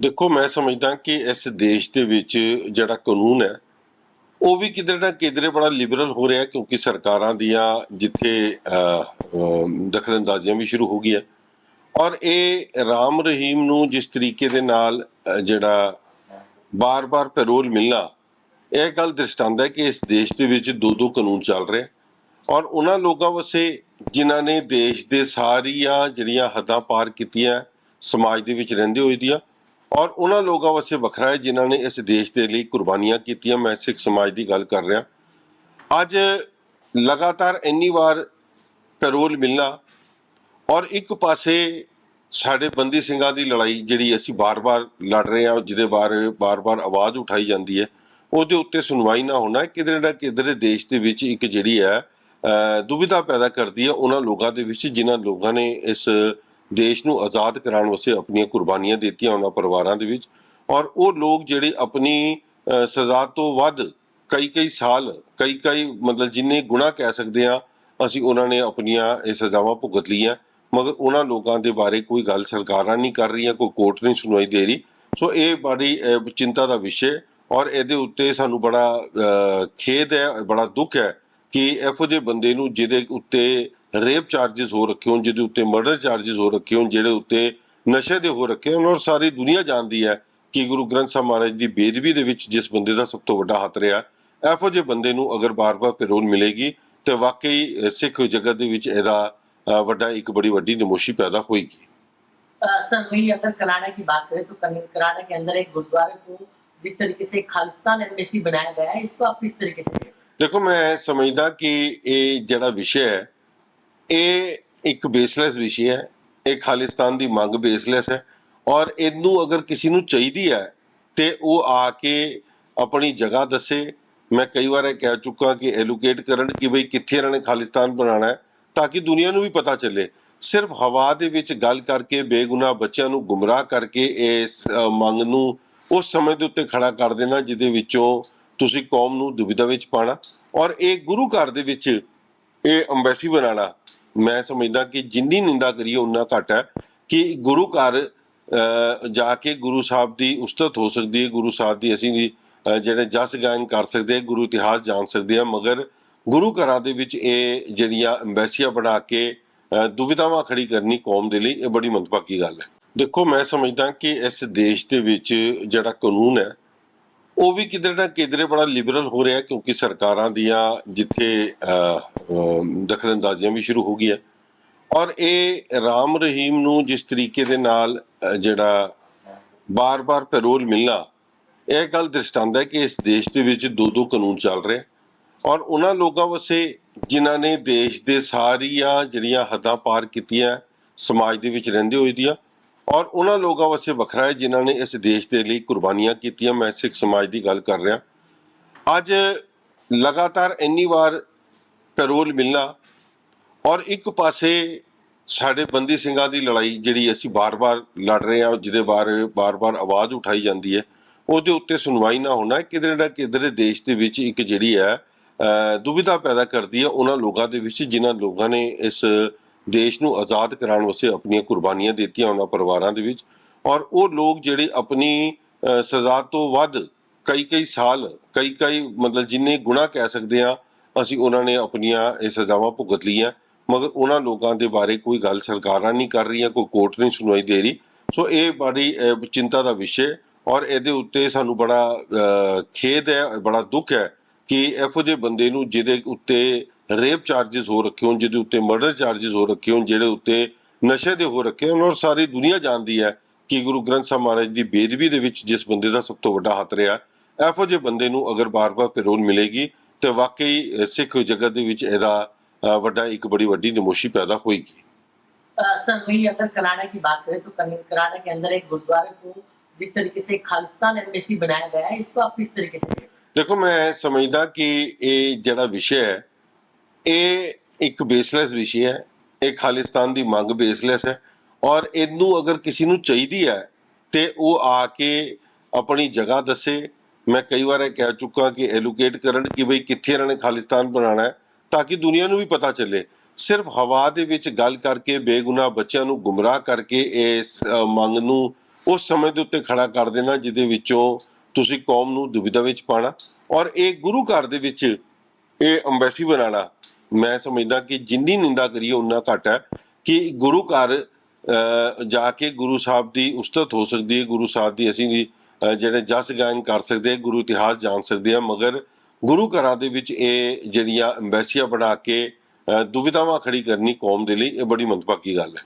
ਦੇਖੋ, ਮੈਂ ਸਮਝਦਾ ਕਿ ਇਸ ਦੇਸ਼ ਦੇ ਵਿੱਚ ਜਿਹੜਾ ਕਾਨੂੰਨ ਹੈ, ਉਹ ਵੀ ਕਿਧਰੇ ਨਾ ਕਿਧਰੇ ਬੜਾ ਲਿਬਰਲ ਹੋ ਰਿਹਾ, ਕਿਉਂਕਿ ਸਰਕਾਰਾਂ ਦੀਆਂ ਜਿੱਥੇ ਦਖਲਅੰਦਾਜ਼ੀਆਂ ਵੀ ਸ਼ੁਰੂ ਹੋ ਗਈਆਂ। ਔਰ ਇਹ ਰਾਮ ਰਹੀਮ ਨੂੰ ਜਿਸ ਤਰੀਕੇ ਦੇ ਨਾਲ ਜਿਹੜਾ ਬਾਰ-ਬਾਰ ਪੈਰੋਲ ਮਿਲਣਾ, ਇਹ ਗੱਲ ਦ੍ਰਿਸ਼ਟਾਂਤ ਹੈ ਕਿ ਇਸ ਦੇਸ਼ ਦੇ ਵਿੱਚ ਦੋ ਦੋ ਕਾਨੂੰਨ ਚੱਲ ਰਹੇ ਔਰ ਉਹਨਾਂ ਲੋਕਾਂ ਵਸੇ ਜਿਨ੍ਹਾਂ ਨੇ ਦੇਸ਼ ਦੇ ਸਾਰੀਆਂ ਜਿਹੜੀਆਂ ਹੱਦਾਂ ਪਾਰ ਕੀਤੀਆਂ, ਸਮਾਜ ਦੇ ਵਿੱਚ ਰਹਿੰਦੇ ਹੋਏ ਦੀਆਂ ਔਰ ਉਹਨਾਂ ਲੋਕਾਂ ਵਾਸਤੇ ਵੱਖਰਾ ਹੈ ਜਿਨ੍ਹਾਂ ਨੇ ਇਸ ਦੇਸ਼ ਦੇ ਲਈ ਕੁਰਬਾਨੀਆਂ ਕੀਤੀਆਂ। ਮੈਂ ਸਿੱਖ ਸਮਾਜ ਦੀ ਗੱਲ ਕਰ ਰਿਹਾ। ਅੱਜ ਲਗਾਤਾਰ ਇੰਨੀ ਵਾਰ ਪੈਰੋਲ ਮਿਲਣਾ ਔਰ ਇੱਕ ਪਾਸੇ ਸਾਡੇ ਬੰਦੀ ਸਿੰਘਾਂ ਦੀ ਲੜਾਈ ਜਿਹੜੀ ਅਸੀਂ ਬਾਰ-ਬਾਰ ਲੜ ਰਹੇ ਹਾਂ, ਜਿਹਦੇ ਬਾਰੇ ਬਾਰ-ਬਾਰ ਆਵਾਜ਼ ਉਠਾਈ ਜਾਂਦੀ ਹੈ, ਉਹਦੇ ਉੱਤੇ ਸੁਣਵਾਈ ਨਾ ਹੋਣਾ। ਕਿਧਰੇ ਨਾ ਕਿਧਰੇ ਦੇਸ਼ ਦੇ ਵਿੱਚ ਇੱਕ ਜਿਹੜੀ ਹੈ ਦੁਵਿਧਾ ਪੈਦਾ ਕਰਦੀ ਹੈ ਉਹਨਾਂ ਲੋਕਾਂ ਦੇ ਵਿੱਚ, ਜਿਨ੍ਹਾਂ ਲੋਕਾਂ ਨੇ ਇਸ ਦੇਸ਼ ਨੂੰ ਆਜ਼ਾਦ ਕਰਾਉਣ ਵਾਸਤੇ ਆਪਣੀਆਂ ਕੁਰਬਾਨੀਆਂ ਦਿੱਤੀਆਂ ਉਹਨਾਂ ਪਰਿਵਾਰਾਂ ਦੇ ਵਿੱਚ ਔਰ ਉਹ ਲੋਕ ਜਿਹੜੇ ਆਪਣੀ ਸਜ਼ਾ ਤੋਂ ਵੱਧ ਕਈ ਕਈ ਸਾਲ ਕਈ ਕਈ ਮਤਲਬ ਜਿੰਨੇ ਗੁਨਾਹ ਕਹਿ ਸਕਦੇ ਆ ਅਸੀਂ ਉਹਨਾਂ ਨੇ ਆਪਣੀਆਂ ਇਹ ਸਜ਼ਾਵਾਂ ਭੁਗਤ ਲਈਆਂ। ਮਗਰ ਉਹਨਾਂ ਲੋਕਾਂ ਦੇ ਬਾਰੇ ਕੋਈ ਗੱਲ ਸਰਕਾਰਾਂ ਨਹੀਂ ਕਰ ਰਹੀਆਂ, ਕੋਈ ਕੋਰਟ ਨਹੀਂ ਸੁਣਵਾਈ ਦੇ ਰਹੀ। ਸੋ ਇਹ ਬੜੀ ਚਿੰਤਾ ਦਾ ਵਿਸ਼ੇ ਔਰ ਇਹਦੇ ਉੱਤੇ ਸਾਨੂੰ ਬੜਾ ਖੇਦ ਹੈ, ਬੜਾ ਦੁੱਖ ਹੈ ਕਿ ਇਹੋ ਜਿਹੇ ਬੰਦੇ ਨੂੰ ਜਿਹਦੇ ਉੱਤੇ ਰੇਪ ਚਾਰजेस ਹੋ ਰੱਖੇ ਹੋਣ, ਜਿਹਦੇ ਉੱਤੇ ਮਰਡਰ ਚਾਰजेस ਹੋ ਰੱਖੇ ਹੋਣ, ਜਿਹੜੇ ਉੱਤੇ ਨਸ਼ੇ ਦੇ ਹੋ ਰੱਖੇ ਹੋਣ, ਔਰ ਸਾਰੀ ਦੁਨੀਆ ਜਾਣਦੀ ਹੈ ਕਿ ਗੁਰੂ ਗ੍ਰੰਥ ਸਾਹਿਬ ਮਹਾਰਾਜ ਦੀ ਬੇਦਬੀ ਦੇ ਵਿੱਚ ਜਿਸ ਬੰਦੇ ਦਾ ਸਭ ਤੋਂ ਵੱਡਾ ਹੱਥ ਰਿਹਾ, ਇਹੋ ਜਿਹੇ ਬੰਦੇ ਨੂੰ ਅਗਰ ਬਾਰ-ਬਾਰ ਪੈਰੋਲ ਮਿਲੇਗੀ, ਤੇ ਵਾਕਈ ਸਿੱਖ ਜਗਤ ਦੇ ਵਿੱਚ ਇਹਦਾ ਵੱਡਾ ਇੱਕ ਬੜੀ ਵੱਡੀ ਨਮੋਸ਼ੀ ਪੈਦਾ ਹੋਏਗੀ। सर वही अगर कनाडा की बात करें तो कनाडा के अंदर एक गुरुद्वारे को जिस तरीके से खालिस्तान एम्बेसी बनाया गया है इसको आप किस तरीके से ਦੇਖੋ, ਮੈਂ ਸਮਝਦਾ ਕਿ ਇਹ ਜਿਹੜਾ ਵਿਸ਼ੇ ਹੈ, ਇਹ ਇੱਕ ਬੇਸਲੈਸ ਵਿਸ਼ੇ ਹੈ, ਇਹ ਖਾਲਿਸਤਾਨ ਦੀ ਮੰਗ ਬੇਸਲੈਸ ਹੈ ਔਰ ਇਹਨੂੰ ਅਗਰ ਕਿਸੇ ਨੂੰ ਚਾਹੀਦੀ ਹੈ ਤੇ ਉਹ ਆ ਕੇ ਆਪਣੀ ਜਗ੍ਹਾ ਦੱਸੇ। ਮੈਂ ਕਈ ਵਾਰ ਇਹ ਕਹਿ ਚੁੱਕਾ ਕਿ ਐਲੋਕੇਟ ਕਰਨ ਕਿ ਬਈ ਕਿੱਥੇ ਇਹਨਾਂ ਨੇ ਖਾਲਿਸਤਾਨ ਬਣਾਉਣਾ ਹੈ ਤਾਂ ਕਿ ਦੁਨੀਆ ਨੂੰ ਵੀ ਪਤਾ ਚੱਲੇ। ਸਿਰਫ ਹਵਾ ਦੇ ਵਿੱਚ ਗੱਲ ਕਰਕੇ, ਬੇਗੁਨਾਹ ਬੱਚਿਆਂ ਨੂੰ ਗੁੰਮਰਾਹ ਕਰਕੇ ਇਸ ਮੰਗ ਨੂੰ ਉਸ ਸਮੇਂ ਦੇ ਉੱਤੇ ਖੜਾ ਕਰ ਦੇਣਾ, ਜਿਹਦੇ ਵਿੱਚੋਂ ਤੁਸੀਂ ਕੌਮ ਨੂੰ ਦੁਵਿਧਾ ਵਿੱਚ ਪਾਣਾ ਔਰ ਇਹ ਗੁਰੂ ਘਰ ਦੇ ਵਿੱਚ ਇਹ ਅੰਬੈਸੀ ਬਣਾਉਣਾ ਮੈਂ ਸਮਝਦਾ ਕਿ ਜਿੰਨੀ ਨਿੰਦਾ ਕਰੀਏ ਉਨਾ ਘੱਟ ਹੈ ਕਿ ਗੁਰੂ ਘਰ ਜਾ ਕੇ ਗੁਰੂ ਸਾਹਿਬ ਦੀ ਉਸਤਤ ਹੋ ਸਕਦੀ ਹੈ, ਗੁਰੂ ਸਾਹਿਬ ਦੀ ਅਸੀਂ ਵੀ ਜਿਹੜੇ ਜਸ ਗਾਇਨ ਕਰ ਸਕਦੇ ਹਾਂ, ਗੁਰੂ ਇਤਿਹਾਸ ਜਾਣ ਸਕਦੇ ਹਾਂ, ਮਗਰ ਗੁਰੂ ਘਰਾਂ ਦੇ ਵਿੱਚ ਇਹ ਜਿਹੜੀਆਂ ਅੰਬੈਸੀਆਂ ਬਣਾ ਕੇ ਦੁਵਿਧਾਵਾਂ ਖੜੀ ਕਰਨੀ ਕੌਮ ਦੇ ਲਈ ਇਹ ਬੜੀ ਮੰਦਭਾਗੀ ਗੱਲ ਹੈ। ਦੇਖੋ, ਮੈਂ ਸਮਝਦਾ ਕਿ ਇਸ ਦੇਸ਼ ਦੇ ਵਿੱਚ ਜਿਹੜਾ ਕਾਨੂੰਨ ਹੈ ਉਹ ਵੀ ਕਿਧਰੇ ਨਾ ਕਿਧਰੇ ਬੜਾ ਲਿਬਰਲ ਹੋ ਰਿਹਾ ਕਿਉਂਕਿ ਸਰਕਾਰਾਂ ਦੀਆਂ ਜਿੱਥੇ ਦਖਲਅੰਦਾਜ਼ੀਆਂ ਵੀ ਸ਼ੁਰੂ ਹੋ ਗਈਆਂ। ਔਰ ਇਹ ਰਾਮ ਰਹੀਮ ਨੂੰ ਜਿਸ ਤਰੀਕੇ ਦੇ ਨਾਲ ਜਿਹੜਾ ਬਾਰ-ਬਾਰ ਪੈਰੋਲ ਮਿਲਣਾ, ਇਹ ਗੱਲ ਦ੍ਰਿਸ਼ਟਾਂਤ ਕਿ ਇਸ ਦੇਸ਼ ਦੇ ਵਿੱਚ ਦੋ ਦੋ ਕਾਨੂੰਨ ਚੱਲ ਰਹੇ। ਔਰ ਉਹਨਾਂ ਲੋਕਾਂ ਵਸੇ ਜਿਨ੍ਹਾਂ ਨੇ ਦੇਸ਼ ਦੇ ਸਾਰੀਆਂ ਜਿਹੜੀਆਂ ਹੱਦਾਂ ਪਾਰ ਕੀਤੀਆਂ, ਸਮਾਜ ਦੇ ਵਿੱਚ ਰਹਿੰਦੇ ਹੋਏ ਦੀਆਂ ਔਰ ਉਹਨਾਂ ਲੋਕਾਂ ਵਾਸਤੇ ਵੱਖਰਾ ਹੈ ਜਿਨ੍ਹਾਂ ਨੇ ਇਸ ਦੇਸ਼ ਦੇ ਲਈ ਕੁਰਬਾਨੀਆਂ ਕੀਤੀਆਂ। ਮੈਂ ਸਿੱਖ ਸਮਾਜ ਦੀ ਗੱਲ ਕਰ ਰਿਹਾ। ਅੱਜ ਲਗਾਤਾਰ ਇੰਨੀ ਵਾਰ ਪੈਰੋਲ ਮਿਲਣਾ ਔਰ ਇੱਕ ਪਾਸੇ ਸਾਡੇ ਬੰਦੀ ਸਿੰਘਾਂ ਦੀ ਲੜਾਈ ਜਿਹੜੀ ਅਸੀਂ ਬਾਰ-ਬਾਰ ਲੜ ਰਹੇ ਹਾਂ ਜਿਹਦੇ ਬਾਰੇ ਬਾਰ-ਬਾਰ ਆਵਾਜ਼ ਉਠਾਈ ਜਾਂਦੀ ਹੈ ਉਹਦੇ ਉੱਤੇ ਸੁਣਵਾਈ ਨਾ ਹੋਣਾ। ਕਿਧਰੇ ਨਾ ਕਿਧਰੇ ਦੇਸ਼ ਦੇ ਵਿੱਚ ਇੱਕ ਜਿਹੜੀ ਹੈ ਅਹ, ਦੁਵਿਧਾ ਪੈਦਾ ਕਰਦੀ ਹੈ ਉਹਨਾਂ ਲੋਕਾਂ ਦੇ ਵਿੱਚ ਜਿਨ੍ਹਾਂ ਲੋਕਾਂ ਨੇ ਇਸ ਦੇਸ਼ ਨੂੰ ਆਜ਼ਾਦ ਕਰਾਉਣ ਵਾਸਤੇ ਆਪਣੀਆਂ ਕੁਰਬਾਨੀਆਂ ਦਿੱਤੀਆਂ ਉਹਨਾਂ ਪਰਿਵਾਰਾਂ ਦੇ ਵਿੱਚ ਔਰ ਉਹ ਲੋਕ ਜਿਹੜੇ ਆਪਣੀ ਸਜ਼ਾ ਤੋਂ ਵੱਧ ਕਈ ਕਈ ਸਾਲ ਕਈ ਕਈ ਮਤਲਬ ਜਿੰਨੇ ਗੁਨਾਹ ਕਹਿ ਸਕਦੇ ਆ ਅਸੀਂ ਉਹਨਾਂ ਨੇ ਆਪਣੀਆਂ ਇਹ ਸਜ਼ਾਵਾਂ ਭੁਗਤ ਲਈਆਂ। ਮਗਰ ਉਹਨਾਂ ਲੋਕਾਂ ਦੇ ਬਾਰੇ ਕੋਈ ਗੱਲ ਸਰਕਾਰਾਂ ਨਹੀਂ ਕਰ ਰਹੀਆਂ, ਕੋਈ ਕੋਰਟ ਨਹੀਂ ਸੁਣਵਾਈ ਦੇ ਰਹੀ। ਸੋ ਇਹ ਬੜੀ ਚਿੰਤਾ ਦਾ ਵਿਸ਼ੇ ਔਰ ਇਹਦੇ ਉੱਤੇ ਸਾਨੂੰ ਬੜਾ ਖੇਦ ਹੈ, ਬੜਾ ਦੁੱਖ ਹੈ ਕਿ ਇਹੋ ਜਿਹੇ ਬੰਦੇ ਨੂੰ ਜਿਹਦੇ ਉੱਤੇ ਰੇਪ ਚਾਰजेस ਹੋ ਰੱਖੇ ਹੋਣ ਜਿਹਦੇ ਉੱਤੇ ਮਰਡਰ ਚਾਰजेस ਹੋ ਰੱਖੇ ਹੋਣ ਜਿਹੜੇ ਉੱਤੇ ਨਸ਼ੇ ਦੇ ਹੋ ਰੱਖੇ ਹੋਣ ਔਰ ਸਾਰੀ ਦੁਨੀਆ ਜਾਣਦੀ ਹੈ ਕਿ ਗੁਰੂ ਗ੍ਰੰਥ ਸਾਹਿਬ ਮਹਾਰਾਜ ਦੀ ਬੇਦਬੀ ਦੇ ਵਿੱਚ ਜਿਸ ਬੰਦੇ ਦਾ ਸਭ ਤੋਂ ਵੱਡਾ ਹੱਥ ਰਿਹਾ ਐਫੋ ਜੇ ਬੰਦੇ ਨੂੰ ਅਗਰ ਬਾਰ-ਬਾਰ ਪੈਰੋਲ ਮਿਲੇਗੀ ਤੇ ਵਾਕਈ ਸਿੱਖ ਜਗਤ ਦੇ ਵਿੱਚ ਇਹਦਾ ਵੱਡਾ ਇੱਕ ਬੜੀ ਵੱਡੀ ਨਮੋਸ਼ੀ ਪੈਦਾ ਹੋਏਗੀ। सर वही अगर कनाडा की बात करें तो कनाडा के अंदर एक गुरुद्वारे को जिस तरीके से खालिस्तान एम्बेसी बनाया गया है इसको आप किस तरीके से देखो मैं समझदा कि ये जड़ा विषय है ਇਹ ਇੱਕ ਬੇਸਲੈਸ ਵਿਸ਼ੇ ਹੈ, ਇਹ ਖਾਲਿਸਤਾਨ ਦੀ ਮੰਗ ਬੇਸਲੈਸ ਹੈ ਔਰ ਇਹਨੂੰ ਅਗਰ ਕਿਸੇ ਨੂੰ ਚਾਹੀਦੀ ਹੈ ਤੇ ਉਹ ਆ ਕੇ ਆਪਣੀ ਜਗ੍ਹਾ ਦੱਸੇ। ਮੈਂ ਕਈ ਵਾਰ ਇਹ ਕਹਿ ਚੁੱਕਾ ਕਿ ਐਲੋਕੇਟ ਕਰਨ ਕਿ ਬਈ ਕਿੱਥੇ ਇਹਨਾਂ ਨੇ ਖਾਲਿਸਤਾਨ ਬਣਾਉਣਾ ਹੈ ਤਾਂ ਕਿ ਦੁਨੀਆ ਨੂੰ ਵੀ ਪਤਾ ਚੱਲੇ। ਸਿਰਫ ਹਵਾ ਦੇ ਵਿੱਚ ਗੱਲ ਕਰਕੇ, ਬੇਗੁਨਾਹ ਬੱਚਿਆਂ ਨੂੰ ਗੁੰਮਰਾਹ ਕਰਕੇ ਇਸ ਮੰਗ ਨੂੰ ਉਸ ਸਮੇਂ ਦੇ ਉੱਤੇ ਖੜਾ ਕਰ ਦੇਣਾ, ਜਿਹਦੇ ਵਿੱਚੋਂ ਤੁਸੀਂ ਕੌਮ ਨੂੰ ਦੁਵਿਧਾ ਵਿੱਚ ਪਾਣਾ ਔਰ ਇਹ ਗੁਰੂ ਘਰ ਦੇ ਵਿੱਚ ਇਹ ਅੰਬੈਸੀ ਬਣਾਉਣਾ, ਮੈਂ ਸਮਝਦਾ ਕਿ ਜਿੰਨੀ ਨਿੰਦਾ ਕਰੀਏ ਉਨਾ ਘੱਟ ਹੈ ਕਿ ਗੁਰੂ ਘਰ ਜਾ ਕੇ ਗੁਰੂ ਸਾਹਿਬ ਦੀ ਉਸਤਤ ਹੋ ਸਕਦੀ ਹੈ, ਗੁਰੂ ਸਾਹਿਬ ਦੀ ਅਸੀਂ ਜਿਹੜੇ ਜਸ ਗਾਇਨ ਕਰ ਸਕਦੇ ਗੁਰੂ ਇਤਿਹਾਸ ਜਾਣ ਸਕਦੇ ਹਾਂ, ਮਗਰ ਗੁਰੂ ਘਰਾਂ ਦੇ ਵਿੱਚ ਇਹ ਜਿਹੜੀਆਂ ਅੰਬੈਸੀਆਂ ਬਣਾ ਕੇ ਦੁਵਿਧਾਵਾਂ ਖੜੀ ਕਰਨੀ ਕੌਮ ਦੇ ਲਈ ਇਹ ਬੜੀ ਮੰਦਭਾਗੀ ਗੱਲ ਹੈ।